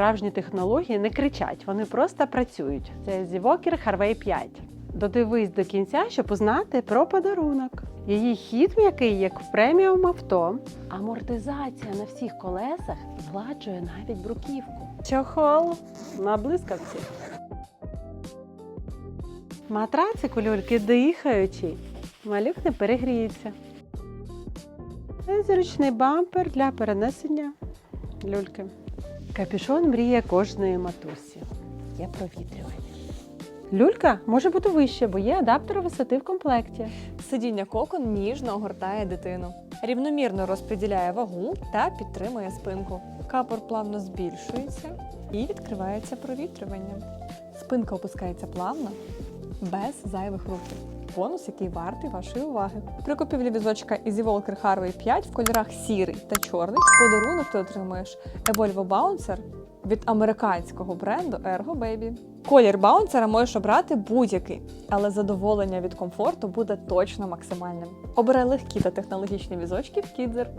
справжні технології не кричать, вони просто працюють. Це The Harvey 5. Додивись до кінця, щоб узнати про подарунок. Її хід м'який, як в преміум авто. Амортизація на всіх колесах згладжує навіть бруківку. Чохол на блискавці. Матрацик люльки дихаючий. Малюк не перегріється. Це зручний бампер для перенесення люльки. Капюшон мріє кожної матусі. Є провітрювання. Люлька може бути вище, бо є адаптер висоти в комплекті. Сидіння кокон ніжно огортає дитину, рівномірно розподіляє вагу та підтримує спинку. Капор плавно збільшується і відкривається провітрюванням. Спинка опускається плавно, без зайвих рухів. Бонус, який вартий вашої уваги. При купівлі візочка Easy Walker Harvey 5 в кольорах сірий та чорний подарунок ти отримуєш Evolvo Bouncer від американського бренду Ergo Baby. Колір баунсера можеш обрати будь-який, але задоволення від комфорту буде точно максимальним. Обирай легкі та технологічні візочки в Кідзер.